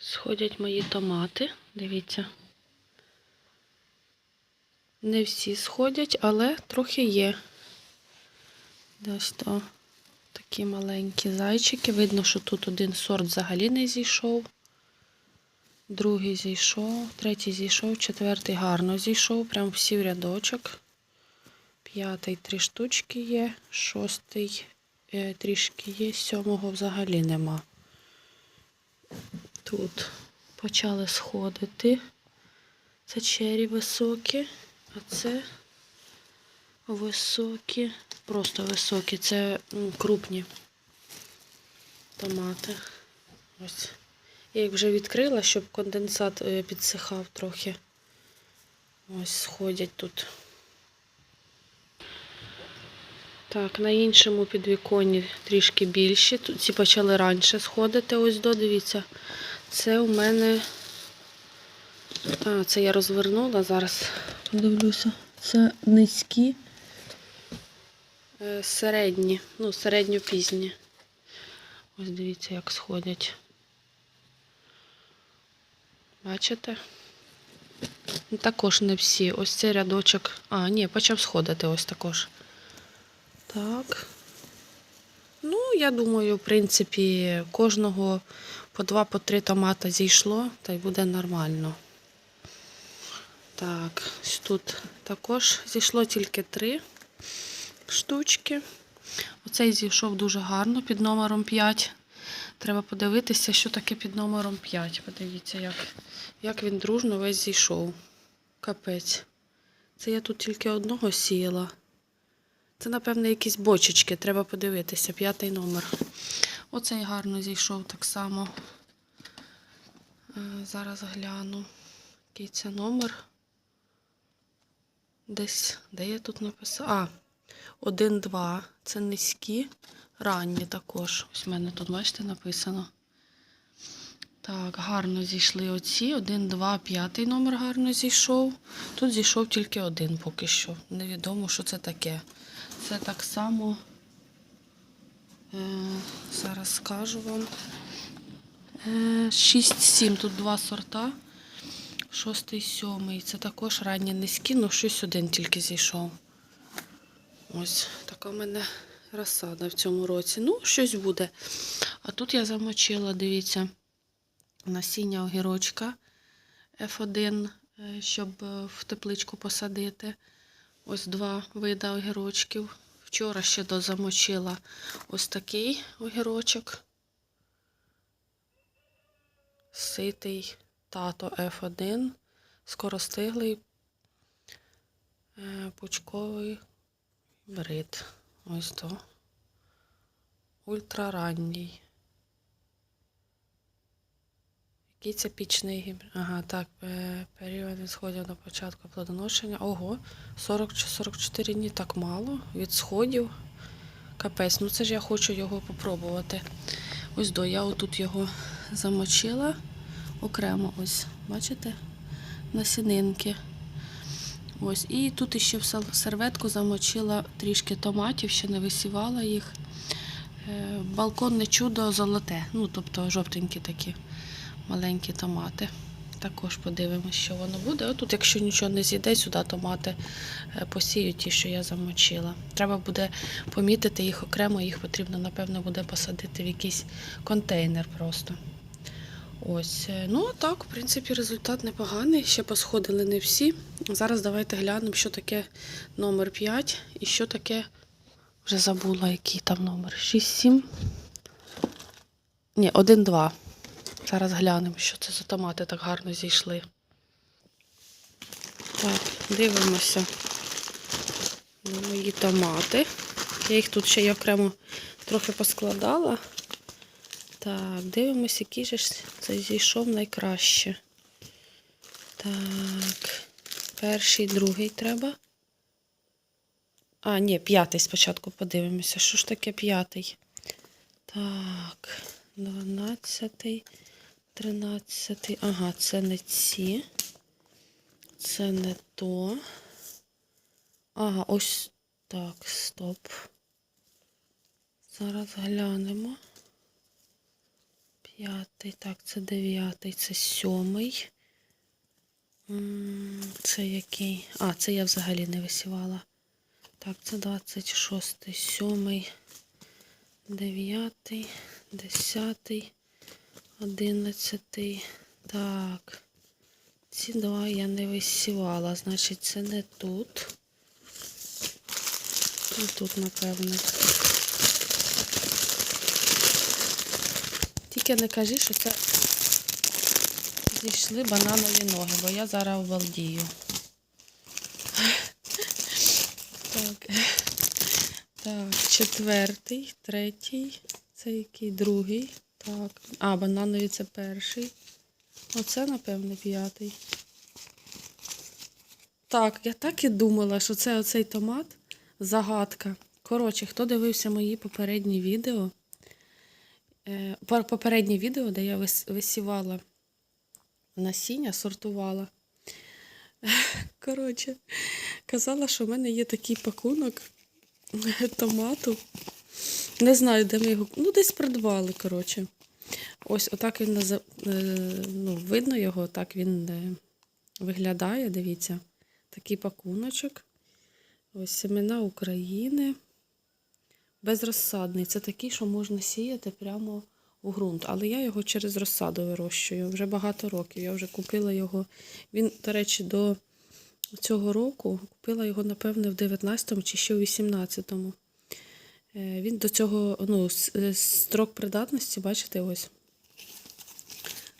Сходять мої томати. Дивіться. Не всі сходять, але трохи є. Ось то такі маленькі зайчики. Видно, що тут один сорт взагалі не зійшов. Другий зійшов, третій зійшов, четвертий гарно зійшов, прям всі в рядочок. П'ятий три штучки є, шостий е, трішки є, сьомого взагалі нема. Тут почали сходити. Це чері високі, а це високі, просто високі, це крупні томати. Ось. Я їх вже відкрила, щоб конденсат е, підсихав трохи. Ось сходять тут. Так, на іншому підвіконні трішки більші. Тут ці почали раніше сходити. Ось до, дивіться. Це у мене. А, це я розвернула зараз. Подивлюся. Це низькі, е, середні, ну, середньопізні. Ось дивіться, як сходять. Бачите? Ну, Також не всі. Ось цей рядочок. А, ні, почав сходити ось також. Так. Ну, я думаю, в принципі, кожного по два, по три томата зійшло, та й буде нормально. Так, тут також зійшло тільки три штучки. Оцей зійшов дуже гарно під номером 5. Треба подивитися, що таке під номером 5. Подивіться, як, як він дружно весь зійшов. Капець. Це я тут тільки одного сіяла. Це, напевно, якісь бочечки, треба подивитися. П'ятий номер. Оцей гарно зійшов так само. Е, Зараз гляну. Який це номер. Десь, де я тут написала? А, 1-2. Це низькі, ранні також. Ось в мене тут, бачите, написано. Так, гарно зійшли оці. 1, 2, 5 номер гарно зійшов. Тут зійшов тільки один поки що. Невідомо, що це таке. Це так само. Е, зараз скажу вам. Е, 6-7. Тут два сорта. Шостий, сьомий. Це також ранні низькі, але щось один тільки зійшов. Ось така в мене розсада в цьому році. Ну, щось буде. А тут я замочила, дивіться, насіння огірочка F1, е, щоб е, в тепличку посадити. Ось два вида огірочків. Вчора ще дозамочила ось такий огірочок. Ситий тато F1, скоростиглий е, пучковий брит. Ось то. Ультраранній. Який це пічний гібрид? Ага, так, е, період від сходів до початку плодоношення. Ого, 40 чи 44 дні так мало. Від сходів. Капець, ну це ж я хочу його попробувати. Ось до, я отут його замочила окремо, ось, бачите? Насінинки. Ось, і тут ще в серветку замочила трішки томатів, ще не висівала їх. Е, Балконне чудо золоте. Ну, тобто жовтенькі такі маленькі томати. Також подивимось, що воно буде. А тут, якщо нічого не зійде, сюди томати е, посію ті, що я замочила. Треба буде помітити їх окремо, їх потрібно, напевно, буде посадити в якийсь контейнер просто. Ось, е, ну а так, в принципі, результат непоганий. Ще посходили не всі. Зараз давайте глянемо, що таке номер 5 і що таке. Вже забула, який там номер. 6-7. Ні, 1-2. Зараз глянемо, що це за томати так гарно зійшли. Так, дивимося на мої томати. Я їх тут ще й окремо трохи поскладала. Так, дивимося, який же це зійшов найкраще. Так, перший, другий треба. А, ні, п'ятий спочатку подивимося. Що ж таке п'ятий? Так, дванадцятий, тринадцятий. Ага, це не ці. Це не то. Ага, ось так, стоп. Зараз глянемо. П'ятий, так, це дев'ятий, це сьомий. Це який? А, це я взагалі не висівала. Так, це 26, 7, 9, 10, 11. Так. Ці два я не висівала, значить, це не тут. І тут, напевне. Тільки не кажи, що це зійшли бананові ноги, бо я зараз обалдію. Так. Так, четвертий, третій, це який другий. Так. А, бананові це перший. Оце, напевне, п'ятий. Так, я так і думала, що це оцей томат загадка. Коротше, хто дивився мої попередні відео, е, попереднє відео, де я висівала насіння, сортувала. Коротше, казала, що в мене є такий пакунок томату. Не знаю, де ми його. Ну, десь придбали, коротше. Ось отак він е, ну, видно його, так він е, виглядає, дивіться. Такий пакуночок. Ось семена України. Безрозсадний. Це такий, що можна сіяти прямо у ґрунт. Але я його через розсаду вирощую вже багато років. Я вже купила його. Він, до речі, до цього року купила його, напевне, в 19-му чи ще в 18-му. Е, Він до цього, ну, е, строк придатності, бачите, ось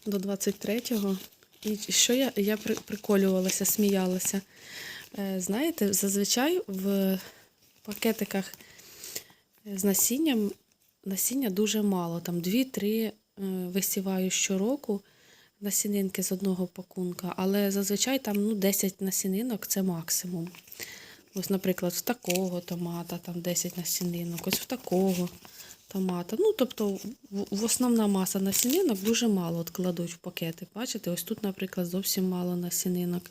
до 23-го. І що я, я приколювалася, сміялася. Е, Знаєте, зазвичай в пакетиках з насінням насіння дуже мало. Там 2-3 е, висіваю щороку насінинки з одного пакунка, але зазвичай там ну, 10 насінинок це максимум. Ось, наприклад, в такого томата там 10 насінинок, ось в такого томата. Ну, тобто, в, основна маса насінинок дуже мало от кладуть в пакети. Бачите, ось тут, наприклад, зовсім мало насінинок.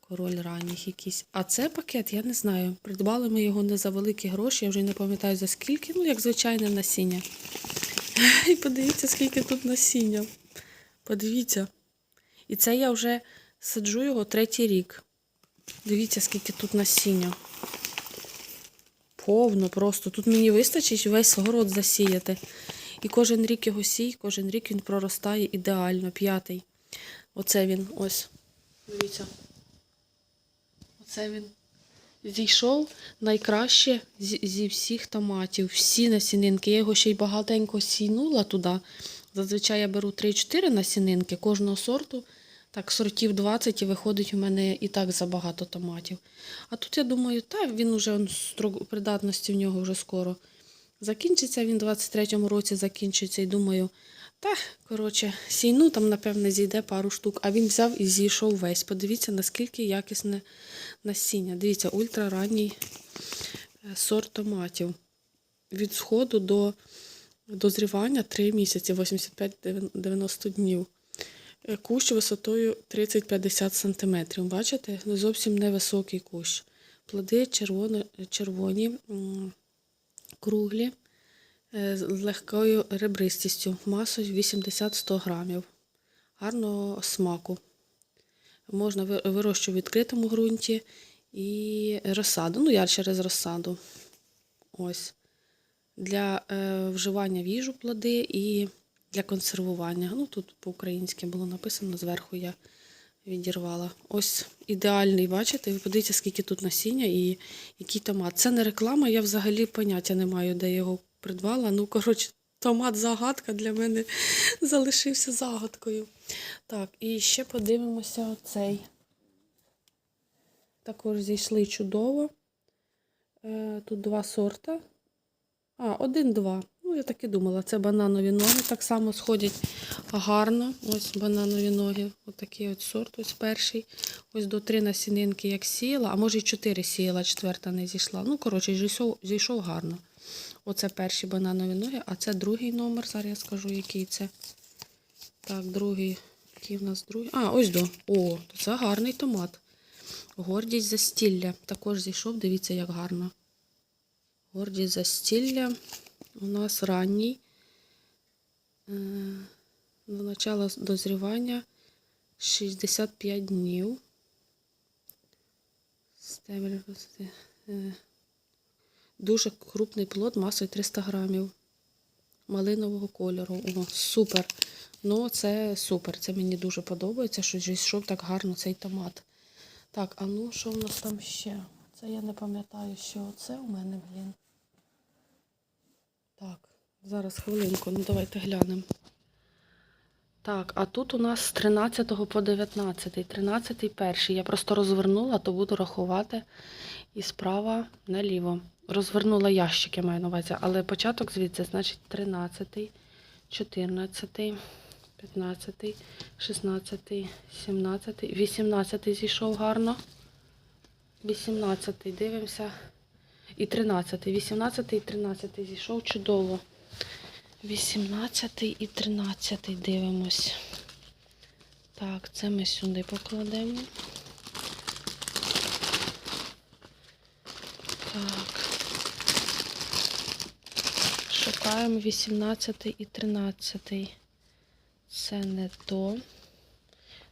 Король ранніх якийсь. А це пакет, я не знаю. Придбали ми його не за великі гроші, я вже не пам'ятаю за скільки, ну, як звичайне насіння. І подивіться, скільки тут насіння. Подивіться. І це я вже саджу його третій рік. Дивіться, скільки тут насіння. Повно просто. Тут мені вистачить весь город засіяти. І кожен рік його сій, кожен рік він проростає ідеально. П'ятий. Оце він ось. Дивіться. Оце він зійшов найкраще зі, всіх томатів. Всі насінинки. Я його ще й багатенько сійнула туди. Зазвичай я беру 3-4 насінинки кожного сорту. Так, сортів 20 і виходить у мене і так забагато томатів. А тут я думаю, та він уже строк придатності в нього вже скоро закінчиться. Він у 23-му році закінчиться. І думаю, та, коротше, сійну там, напевне, зійде пару штук. А він взяв і зійшов весь. Подивіться, наскільки якісне насіння. Дивіться, ультраранній е, сорт томатів. Від сходу до дозрівання 3 місяці, 85-90 днів. Е, Кущ висотою 30-50 см. Бачите? Зовсім невисокий кущ. Плоди червоно, червоні, круглі, е, з легкою ребристістю, масою 80-100 грамів. Гарного смаку. Можна вирощувати в відкритому ґрунті і розсаду. Ну, я через розсаду. Ось. Для е, вживання в їжу плоди і для консервування. Ну, тут по-українськи було написано, зверху я відірвала. Ось ідеальний, бачите? Ви подивіться, скільки тут насіння і який томат. Це не реклама, я взагалі поняття не маю, де його придбала. Ну, коротше, томат загадка для мене залишився загадкою. Так, і ще подивимося оцей. Також зійшли чудово. Е, Тут два сорта. А, один-два. Ну, я так і думала, це бананові ноги. Так само сходять гарно. Ось бананові ноги. Отакий от сорт, ось перший. Ось до три насінинки як сіяла, а може й чотири сіяла, четверта не зійшла. Ну, коротше, зійшов, зійшов гарно. Оце перші бананові ноги, а це другий номер. Зараз я скажу, який це. Так, другий. Який в нас другий? А, ось до. О, це гарний томат. Гордість застілля. Також зійшов, дивіться, як гарно. Гордість застілля. У нас ранній. Е, До начала дозрівання 65 днів. Е, Дуже крупний плод масою 300 грамів. Малинового кольору. О, супер. Ну, це супер. Це мені дуже подобається, що зійшов так гарно цей томат. Так, а ну що в нас там ще? Це я не пам'ятаю, що це у мене, блін. Так, зараз хвилинку, ну давайте глянемо. Так, а тут у нас з 13 по 19. 13 перший. Я просто розвернула, то буду рахувати і справа наліво. Розвернула ящик, я маю на увазі, але початок звідси, значить 13, 14, 15, 16, 17, 18 зійшов гарно. 18 дивимося. І 13. 18 і 13 зійшов чудово. 18 і 13 дивимось. Так, це ми сюди покладемо. Так. Шукаємо 18 і 13. Це не то.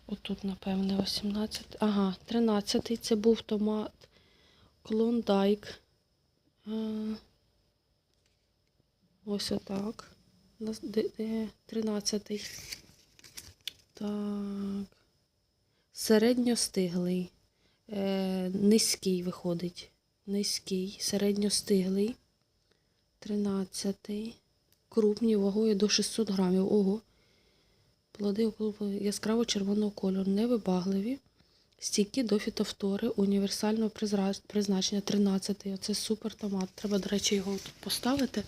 Отут, напевне, 18. Ага, 13 це був томат. Клондайк. Ось отак. У нас де, де 13. Так. Середньостиглий. Е, низький виходить. Низький, середньостиглий. 13. Крупні вагою до 600 грамів. Ого. Плоди яскраво червоного кольору, невибагливі, стійкі до фітофтори, універсального призначення 13. Оце супер томат. Треба, до речі, його тут поставити.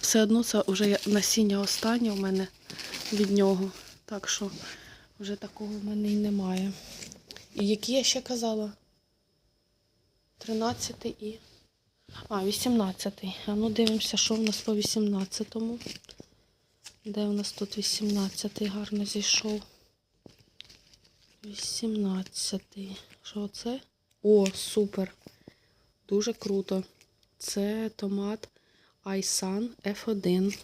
Все одно це вже насіння останнє у мене від нього. Так що вже такого в мене і немає. І які я ще казала? 13 і. А, 18. А ну дивимося, що в нас по 18-му. Де у нас тут 18-й гарно зійшов? 18-й. Що це? О, супер. Дуже круто. Це томат Айсан F1.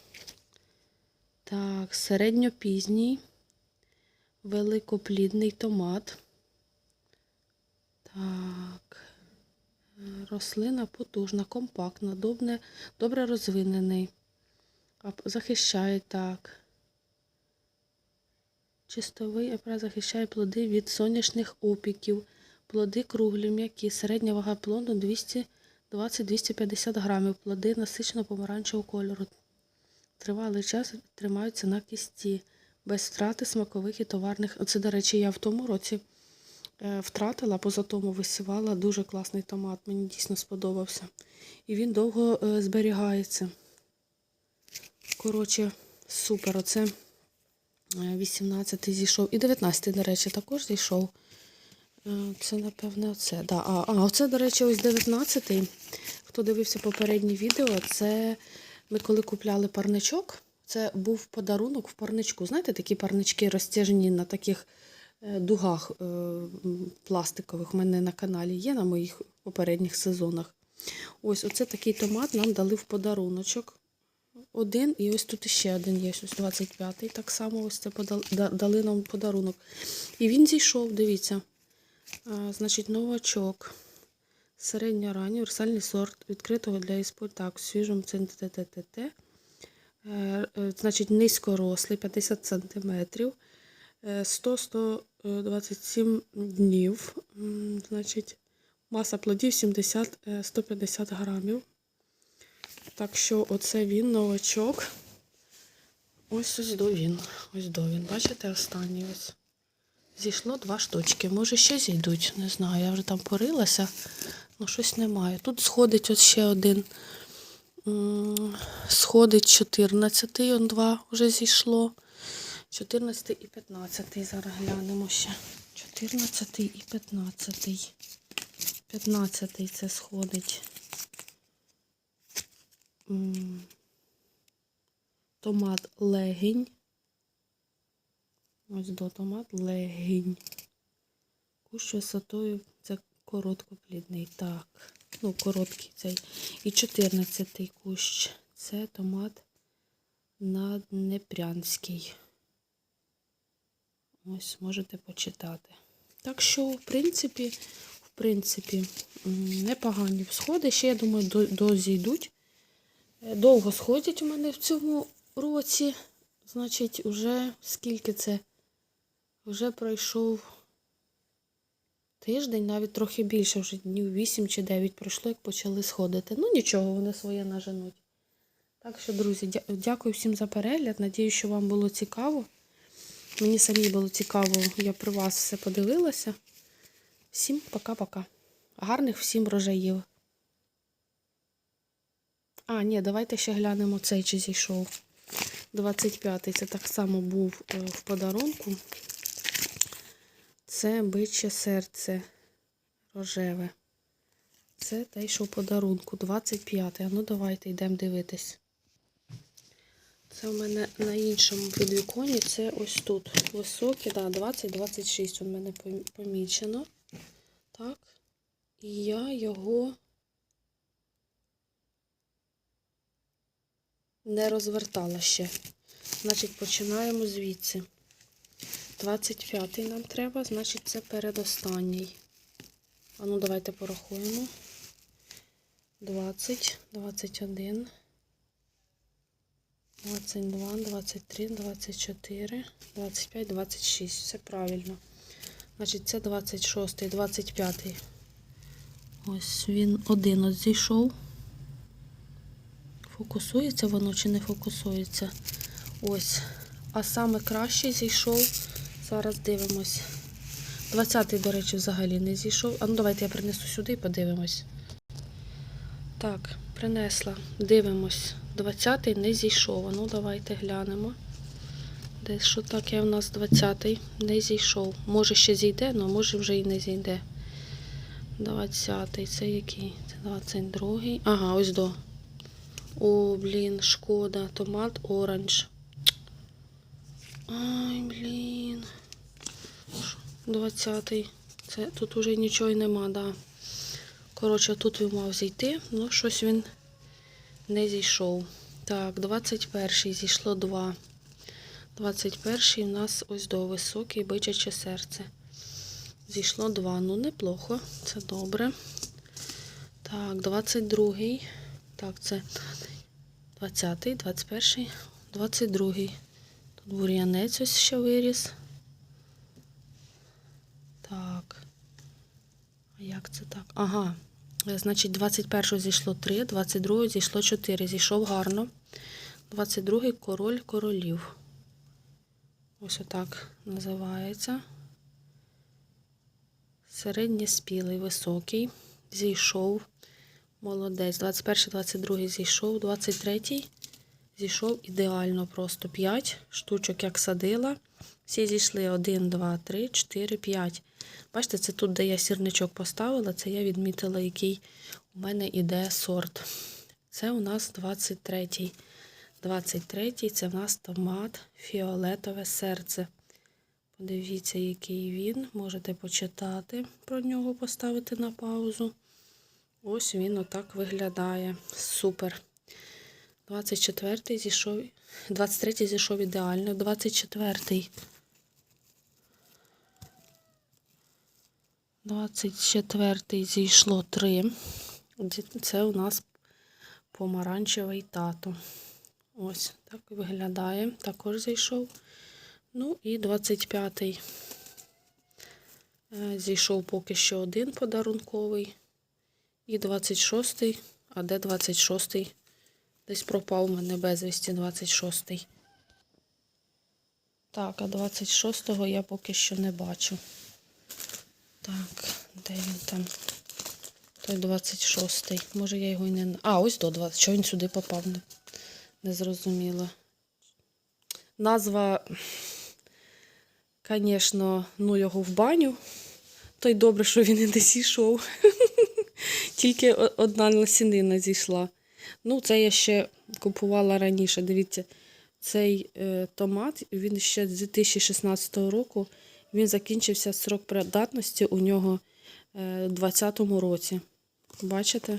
Так, середньопізній, великоплідний томат. Так. Рослина потужна, компактна, добре, добре розвинений. Захищає так. Чистовий апарат захищає плоди від сонячних опіків. Плоди круглі, м'які, середня вага плоду 220-250 грамів. Плоди насичено помаранчевого кольору. Тривалий час тримаються на кісті, без втрати смакових і товарних. Оце, до речі, я в тому році е, втратила, поза тому висівала дуже класний томат. Мені дійсно сподобався. І він довго е, зберігається. Коротше, супер. Оце 18 зійшов. І 19, до речі, також зійшов. Е, Це, напевне, оце. Да. А, а, оце, до речі, ось 19. Хто дивився попереднє відео, це ми коли купляли парничок, це був подарунок в парничку. Знаєте, такі парнички розтяжені на таких е, дугах е, пластикових. У мене на каналі є на моїх попередніх сезонах. Ось оце такий томат нам дали в подаруночок. Один, і ось тут ще один є, ось 25-й. Так само ось це дали нам подарунок. І він зійшов, дивіться. А, значить, новачок. Середня Середньоранній, універсальний сорт відкритого для експорту. Так, в свіжому ТТТ. Е, е, Значить, низькорослий, 50 см. 100-127 днів. Значить, маса плодів 70-150 грамів. Так що оце він, новачок. Ось ось до він. Ось до він. Бачите, останній ось. Зійшло два штучки. Може ще зійдуть, не знаю. Я вже там порилася, але щось немає. Тут сходить ось ще один. Сходить 14-й, он два вже зійшло. 14 і 15 зараз глянемо ще. 14 і 15. 15 це сходить. Томат легінь. Ось до томат легінь. Кущ висотою це короткоплідний. Так. Ну, короткий цей. І 14-й кущ. Це томат Наднепрянський. Ось можете почитати. Так що, в принципі, в принципі, непогані всходи. Ще, я думаю, до- дозійдуть. Довго сходять у мене в цьому році. Значить, уже скільки це? Вже пройшов тиждень, навіть трохи більше, вже днів 8 чи 9 пройшло, як почали сходити. Ну нічого, вони своє наженуть. Так що, друзі, дя- дякую всім за перегляд. Надію, що вам було цікаво. Мені самі було цікаво, я при вас все подивилася. Всім пока-пока. Гарних всім рожаїв. А, ні, давайте ще глянемо цей чи зійшов. 25-й. Це так само був е, в подарунку. Це биче серце рожеве. Це те, що в подарунку. 25-й. А ну давайте йдемо дивитись. Це у мене на іншому підвіконі. Це ось тут. Високі, да, 20-26 у мене помічено. Так. І я його не розвертала ще. Значить, починаємо звідси. 25-й нам треба, значить, це передостанній. А ну, давайте порахуємо. 20, 21, 22, 23, 24, 25, 26. Все правильно. Значить, це 26, 25. Ось він один от зійшов. Фокусується воно чи не фокусується? Ось. А саме краще зійшов. Зараз дивимось. 20-й, до речі, взагалі не зійшов. А ну давайте я принесу сюди і подивимось. Так, принесла. Дивимось. 20-й не зійшов. А ну давайте глянемо. Десь що таке у нас 20-й не зійшов. Може ще зійде, але може вже і не зійде. 20-й, це який? Це 22-й. Ага, ось до. О, блін, шкода. Томат оранж. Ай, блін. 20-й. Це тут уже нічого й нема, да. Коротше, тут він мав зійти, ну щось він не зійшов. Так, 21-й зійшло 2. 21-й у нас ось до високий бичаче серце. Зійшло 2. Ну, неплохо, це добре. Так, 22-й. Так, це 20-й, 21-й, 22-й. Тут бур'янець ось ще виріс. Так. А як це так? Ага. Е, Значить, 21-го зійшло 3, 22-го зійшло 4. Зійшов гарно. 22-й король королів. Ось отак називається. Середньоспілий, високий. Зійшов. Молодець. 21, 22 зійшов, 23-й зійшов ідеально просто 5 штучок, як садила. Всі зійшли 1, 2, 3, 4, 5. Бачите, це тут, де я сірничок поставила, це я відмітила, який у мене іде сорт. Це у нас 23. 23-й це в нас томат фіолетове серце. Подивіться, який він. Можете почитати про нього, поставити на паузу. Ось він отак виглядає. Супер. 24-й зійшов. 23-й зійшов ідеально. 24-й. 24-й зійшло 3. Це у нас помаранчевий тато. Ось так виглядає. Також зійшов. Ну і 25-й. Е, Зійшов поки що один подарунковий. І 26-й. А де 26-й? Десь пропав у мене безвісті 26-й. Так, а 26-го я поки що не бачу. Так, де він там? Той 26-й. Може я його і не. А, ось до 20. Що він сюди попав? Не, не зрозуміло. Назва, звісно, ну його в баню. То й добре, що він і не зійшов. Тільки одна лосінина зійшла. Ну, це я ще купувала раніше. Дивіться, цей е, томат, він ще з 2016 року, він закінчився срок придатності у нього е, у 2020 році. Бачите?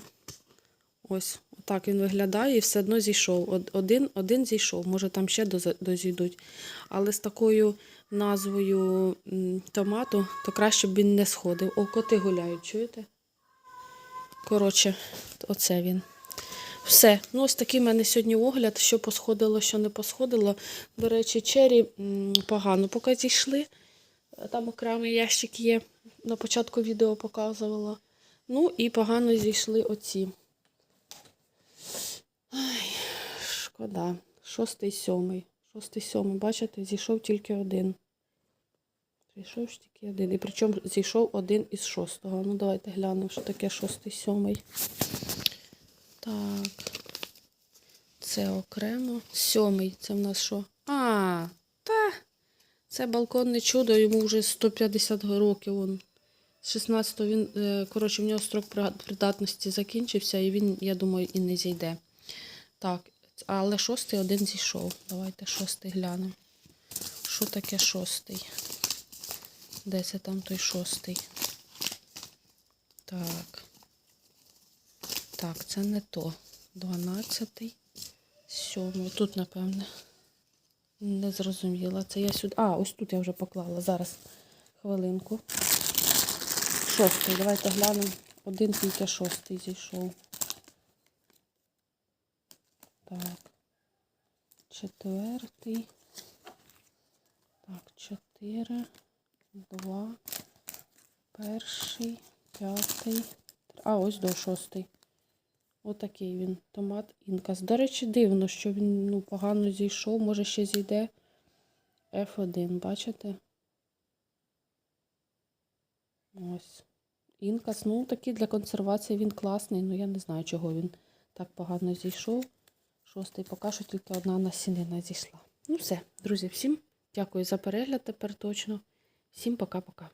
Ось, Так він виглядає і все одно зійшов. Один, один зійшов, може там ще дозійдуть. Але з такою назвою томату, то краще б він не сходив. О, коти гуляють, чуєте? Коротше, оце він. Все. Ну, ось такий в мене сьогодні огляд, що посходило, що не посходило. До речі, чері погано поки зійшли. Там окремий ящик є. На початку відео показувала. Ну і погано зійшли оці. Ай, шкода. Шостий, сьомий. Шостий, сьомий. Бачите, зійшов тільки один. Зійшов ж тільки один. І причому зійшов один із шостого. Ну, давайте глянемо, що таке шостий, сьомий. Так. Це окремо. Сьомий. Це в нас що? А, та. Це балконне чудо, йому вже 150 років. Он. З 16-го він, е, коротше, в нього строк придатності закінчився, і він, я думаю, і не зійде. Так, але шостий один зійшов. Давайте шостий глянемо. Що таке шостий? Де це там той шостий? Так. Так, це не то. Дванадцятий. Сьомий. Тут, напевне. Не зрозуміла. Це я сюди. А, ось тут я вже поклала. Зараз хвилинку. Шостий. Давайте глянемо. Один тільки шостий зійшов. Так. Четвертий. Так, чотири. Два. Перший. П'ятий. А, ось до шостий. Отакий він. Томат інкас. До речі, дивно, що він ну, погано зійшов. Може ще зійде F1, бачите? Ось. Інкас, ну такий для консервації він класний, ну я не знаю, чого він так погано зійшов. Шостий поки що тільки одна насінина зійшла. Ну все, друзі, всім дякую за перегляд тепер точно. Всім пока-пока.